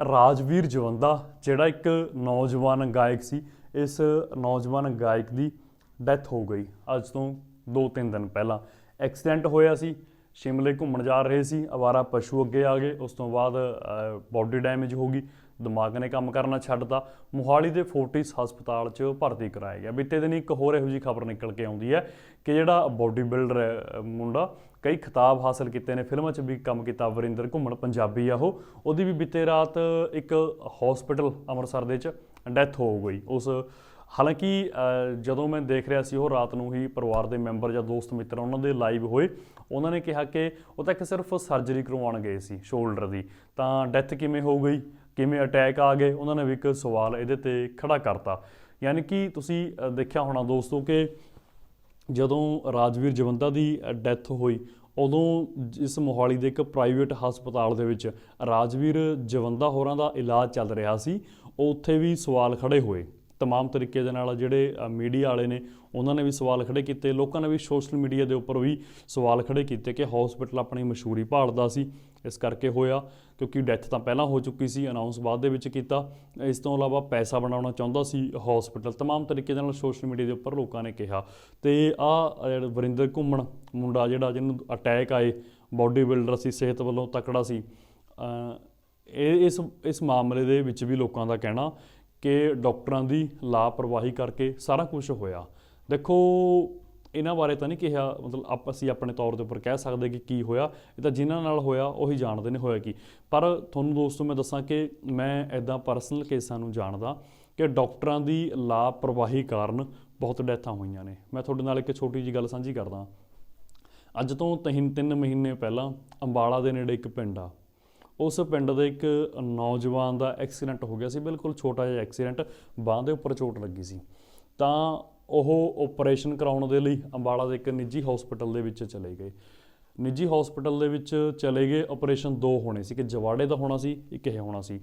ਰਾਜਵੀਰ ਜਵੰਦਾ, ਜਿਹੜਾ ਇੱਕ ਨੌਜਵਾਨ ਗਾਇਕ ਸੀ, ਇਸ ਨੌਜਵਾਨ ਗਾਇਕ ਦੀ ਡੈਥ ਹੋ ਗਈ ਅੱਜ ਤੋਂ 2-3 ਦਿਨ ਪਹਿਲਾਂ। ਐਕਸੀਡੈਂਟ ਹੋਇਆ ਸੀ, ਸ਼ਿਮਲੇ ਘੁੰਮਣ ਜਾ ਰਹੇ ਸੀ, ਅਵਾਰਾ ਪਸ਼ੂ ਅੱਗੇ ਆ ਗਏ, ਉਸ ਤੋਂ ਬਾਅਦ ਬਾਡੀ ਡੈਮੇਜ ਹੋ ਗਈ। ਦਿਮਾਗ ਨੇ ਕੰਮ ਕਰਨਾ ਛੱਡਤਾ। ਮੋਹਾਲੀ ਦੇ ਫੋਰਟਿਸ ਹਸਪਤਾਲ 'ਚ ਭਰਤੀ ਕਰਾਇਆ ਗਿਆ। ਬੀਤੇ ਦਿਨ ਇੱਕ ਹੋਰ ਇਹੋ ਜਿਹੀ ਖਬਰ ਨਿਕਲ ਕੇ ਆਉਂਦੀ ਹੈ ਕਿ ਜਿਹੜਾ ਬਾਡੀ ਬਿਲਡਰ ਹੈ ਮੁੰਡਾ ਕਈ ਖਿਤਾਬ ਹਾਸਲ ਕੀਤੇ ਨੇ। ਫਿਲਮਾਂ 'ਚ ਵੀ ਕੰਮ ਕੀਤਾ ਵਰਿੰਦਰ ਘੁੰਮਣ, ਪੰਜਾਬੀ ਆ ਉਹ। ਉਹਦੀ ਵੀ ਬੀਤੇ ਰਾਤ ਇੱਕ ਹਸਪੀਟਲ ਅੰਮ੍ਰਿਤਸਰ ਦੇ 'ਚ ਡੈਥ ਹੋ ਗਈ। ਉਸ ਹਾਲਾਂਕਿ ਜਦੋਂ ਮੈਂ ਦੇਖ ਰਿਹਾ ਸੀ ਉਹ ਰਾਤ ਨੂੰ ਹੀ ਪਰਿਵਾਰ ਦੇ ਮੈਂਬਰ ਜਾਂ ਦੋਸਤ ਮਿੱਤਰ ਉਹਨਾਂ ਦੇ ਲਾਈਵ ਹੋਏ, ਉਹਨਾਂ ਨੇ ਕਿਹਾ ਕਿ ਉਹ ਤਾਂ ਇੱਕ ਸਿਰਫ ਸਰਜਰੀ ਕਰਵਾਉਣ ਗਏ ਸੀ ਸ਼ੋਲਡਰ ਦੀ। ਤਾਂ ਡੈਥ ਕਿਵੇਂ ਹੋ ਗਈ? ਕਿਵੇਂ ਅਟੈਕ ਆ ਗਏ? ਉਹਨਾਂ ਨੇ ਵੀ ਇੱਕ ਸਵਾਲ ਇਹਦੇ ਤੇ ਖੜਾ ਕਰਤਾ। ਯਾਨੀ ਕਿ ਤੁਸੀਂ ਦੇਖਿਆ ਹੋਣਾ ਦੋਸਤੋ ਕਿ ਜਦੋਂ ਰਾਜਵੀਰ ਜਵੰਦਾ ਦੀ ਡੈਥ ਹੋਈ, ਉਦੋਂ ਇਸ ਮੋਹਾਲੀ ਦੇ ਇੱਕ ਪ੍ਰਾਈਵੇਟ ਹਸਪਤਾਲ ਦੇ ਵਿੱਚ ਰਾਜਵੀਰ ਜਵੰਦਾ ਹੋਰਾਂ ਦਾ ਇਲਾਜ ਚੱਲ ਰਿਹਾ ਸੀ, ਉਹ ਉੱਥੇ ਵੀ ਸਵਾਲ ਖੜੇ ਹੋਏ। ਤਮਾਮ ਤਰੀਕੇ ਦੇ ਨਾਲ ਜਿਹੜੇ ਮੀਡੀਆ ਵਾਲੇ ਨੇ ਉਹਨਾਂ ਨੇ ਵੀ ਸਵਾਲ ਖੜੇ ਕੀਤੇ ਲੋਕਾਂ ਨੇ ਵੀ ਸੋਸ਼ਲ ਮੀਡੀਆ ਦੇ ਉੱਪਰ ਵੀ ਸਵਾਲ ਖੜੇ ਕੀਤੇ ਕਿ ਹਸਪੀਟਲ ਆਪਣੀ ਮਸ਼ਹੂਰੀ ਭਾਲਦਾ ਸੀ ਇਸ ਕਰਕੇ ਹੋਇਆ ਕਿਉਂਕਿ ਡੈਥ ਤਾਂ ਪਹਿਲਾਂ ਹੋ ਚੁੱਕੀ ਸੀ ਅਨਾਉਂਸ ਬਾਅਦ ਦੇ ਵਿੱਚ ਕੀਤਾ ਇਸ ਤੋਂ ਇਲਾਵਾ ਪੈਸਾ ਬਣਾਉਣਾ ਚਾਹੁੰਦਾ ਸੀ ਹਸਪੀਟਲ ਤਮਾਮ ਤਰੀਕੇ ਦੇ ਨਾਲ ਸੋਸ਼ਲ ਮੀਡੀਆ ਦੇ ਉੱਪਰ ਲੋਕਾਂ ਨੇ ਕਿਹਾ ਤੇ ਆ ਵਰਿੰਦਰ ਘੁੰਮਣ ਮੁੰਡਾ ਜਿਹੜਾ ਜਿਹਨੂੰ ਅਟੈਕ ਆਏ ਬਾਡੀ ਬਿਲਡਰ ਸੀ ਸਿਹਤ ਵੱਲੋਂ ਤਕੜਾ ਸੀ ਇਹ ਇਸ ਇਸ ਮਾਮਲੇ ਦੇ ਵਿੱਚ ਵੀ ਲੋਕਾਂ ਦਾ ਕਹਿਣਾ ਕਿ ਡਾਕਟਰਾਂ ਦੀ ਲਾਪਰਵਾਹੀ ਕਰਕੇ ਸਾਰਾ ਕੁਝ ਹੋਇਆ। ਦੇਖੋ, ਇਹਨਾਂ ਬਾਰੇ ਤਾਂ ਨਹੀਂ ਕਿਹਾ, ਮਤਲਬ ਆਪ, ਅਸੀਂ ਆਪਣੇ ਤੌਰ ਦੇ ਉੱਪਰ ਕਹਿ ਸਕਦੇ ਕਿ ਕੀ ਹੋਇਆ, ਇਹ ਤਾਂ ਜਿਨ੍ਹਾਂ ਨਾਲ ਹੋਇਆ, ਉਹੀ ਜਾਣਦੇ ਨੇ ਹੋਇਆ ਕੀ। ਪਰ ਤੁਹਾਨੂੰ ਦੋਸਤੋ, ਮੈਂ ਦੱਸਾਂ ਕਿ ਮੈਂ ਐਦਾਂ ਪਰਸਨਲ ਕੇਸਾਂ ਨੂੰ ਜਾਣਦਾ ਕਿ ਡਾਕਟਰਾਂ ਦੀ ਲਾਪਰਵਾਹੀ ਕਾਰਨ ਬਹੁਤ ਡੈਥਾਂ ਹੋਈਆਂ ਨੇ। ਮੈਂ ਤੁਹਾਡੇ ਨਾਲ ਇੱਕ ਛੋਟੀ ਜੀ ਗੱਲ ਸਾਂਝੀ ਕਰਦਾ। ਅੱਜ ਤੋਂ ਤਿੰਨ ਤਿੰਨ ਮਹੀਨੇ ਪਹਿਲਾਂ ਅੰਬਾਲਾ ਦੇ ਨੇੜੇ ਇੱਕ ਪਿੰਡ ਆ। ਉਸ ਪਿੰਡ ਦੇ ਇੱਕ ਨੌਜਵਾਨ ਦਾ ਐਕਸੀਡੈਂਟ ਹੋ ਗਿਆ ਸੀ, ਬਿਲਕੁਲ ਛੋਟਾ ਜਿਹਾ ਐਕਸੀਡੈਂਟ, ਬਾਂਹ ਦੇ ਉੱਪਰ ਚੋਟ ਲੱਗੀ ਸੀ। ਤਾਂ ਉਹ ਆਪਰੇਸ਼ਨ ਕਰਾਉਣ ਦੇ ਲਈ ਅੰਬਾਲਾ ਦੇ ਇੱਕ ਨਿੱਜੀ ਹਸਪੀਟਲ ਦੇ ਵਿੱਚ ਚਲੇ ਗਏ। ਨਿੱਜੀ ਹਸਪੀਟਲ ਦੇ ਵਿੱਚ ਚਲੇ ਗਏ ਆਪਰੇਸ਼ਨ ਦੋ ਹੋਣੇ ਸੀ ਕਿ ਜਵਾੜੇ ਦਾ ਹੋਣਾ ਸੀ, ਇੱਕ ਇਹ ਹੋਣਾ ਸੀ।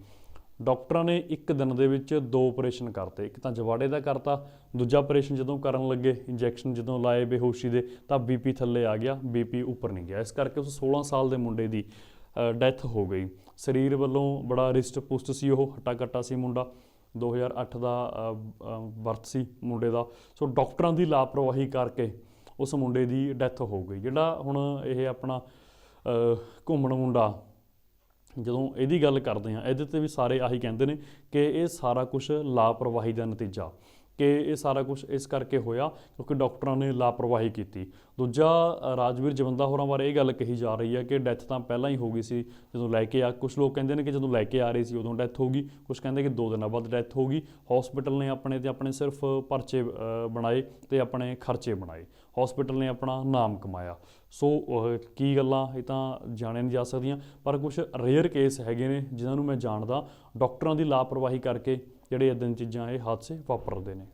ਡਾਕਟਰਾਂ ਨੇ ਇੱਕ ਦਿਨ ਦੇ ਵਿੱਚ ਦੋ ਆਪਰੇਸ਼ਨ ਕਰਤੇ, ਇੱਕ ਤਾਂ ਜਵਾੜੇ ਦਾ ਕਰਤਾ, ਦੂਜਾ ਆਪਰੇਸ਼ਨ ਜਦੋਂ ਕਰਨ ਲੱਗੇ, ਇੰਜੈਕਸ਼ਨ ਜਦੋਂ ਲਾਏ ਬੇਹੋਸ਼ੀ ਦੇ, ਤਾਂ ਬੀਪੀ ਥੱਲੇ ਆ ਗਿਆ ਬੀਪੀ ਉੱਪਰ ਨਹੀਂ ਗਿਆ। ਇਸ ਕਰਕੇ ਉਸ 16 ਸਾਲ ਦੇ ਮੁੰਡੇ ਦੀ ਡੈਥ ਹੋ ਗਈ। ਸਰੀਰ ਵੱਲੋਂ ਬੜਾ ਰਿਸਟ ਪੁਸਟ ਸੀ ਉਹ ਹੱਟਾ ਕੱਟਾ ਸੀ ਮੁੰਡਾ। 2008 ਦਾ ਅ, ਅ, ਬਰਥ ਸੀ ਮੁੰਡੇ ਦਾ। ਸੋ ਡਾਕਟਰਾਂ ਦੀ ਲਾਪਰਵਾਹੀ ਕਰਕੇ ਉਸ ਮੁੰਡੇ ਦੀ ਡੈਥ ਹੋ ਗਈ ਜਿਹੜਾ ਹੁਣ ਇਹ ਆਪਣਾ ਘੁੰਮਣ ਮੁੰਡਾ। ਜਦੋਂ ਇਹਦੀ ਗੱਲ ਕਰਦੇ ਹਾਂ ਇਹਦੇ ਤੇ ਵੀ ਸਾਰੇ ਆਹੀ ਕਹਿੰਦੇ ਨੇ ਕਿ ਇਹ ਸਾਰਾ ਕੁਝ ਲਾਪਰਵਾਹੀ ਦਾ ਨਤੀਜਾ। ਕਿ ਇਹ ਸਾਰਾ ਕੁਝ ਇਸ ਕਰਕੇ ਹੋਇਆ ਕਿਉਂਕਿ ਡਾਕਟਰਾਂ ਨੇ ਲਾਪਰਵਾਹੀ ਕੀਤੀ। ਦੂਜਾ ਰਾਜਵੀਰ ਜਵੰਦਾ ਹੋਰਾਂ ਬਾਰੇ ਇਹ ਗੱਲ ਕਹੀ ਜਾ ਰਹੀ ਹੈ ਕਿ ਡੈਥ ਤਾਂ ਪਹਿਲਾਂ ਹੀ ਹੋ ਗਈ ਸੀ ਜਦੋਂ ਲੈ ਕੇ ਆ ਕੁਝ ਲੋਕ ਕਹਿੰਦੇ ਨੇ ਕਿ ਜਦੋਂ ਲੈ ਕੇ ਆ ਰਹੇ ਸੀ ਉਦੋਂ ਡੈਥ ਹੋ ਗਈ ਕੁਝ ਕਹਿੰਦੇ ਕਿ 2 ਦਿਨਾਂ ਬਾਅਦ ਡੈਥ ਹੋ ਗਈ। ਹਸਪੀਟਲ ਨੇ ਆਪਣੇ ਤੇ ਆਪਣੇ ਸਿਰਫ ਪਰਚੇ ਬਣਾਏ ਤੇ ਆਪਣੇ ਖਰਚੇ ਬਣਾਏ। ਹਸਪੀਟਲ ਨੇ ਆਪਣਾ ਨਾਮ ਕਮਾਇਆ। ਸੋ ਕੀ ਗੱਲਾਂ ਇਹ ਤਾਂ ਜਾਣਿਆ ਨਹੀਂ ਜਾ ਸਕਦੀਆਂ, ਪਰ ਕੁਝ ਰੇਅਰ ਕੇਸ ਹੈਗੇ ਨੇ ਜਿਨ੍ਹਾਂ ਨੂੰ ਮੈਂ ਜਾਣਦਾ। ਡਾਕਟਰਾਂ ਦੀ ਲਾਪਰਵਾਹੀ ਕਰਕੇ ਜਿਹੜੇ ਇਦਾਂ ਦੀਆਂ ਚੀਜ਼ਾਂ ਇਹ ਹਾਦਸੇ ਵਾਪਰਦੇ ਨੇ।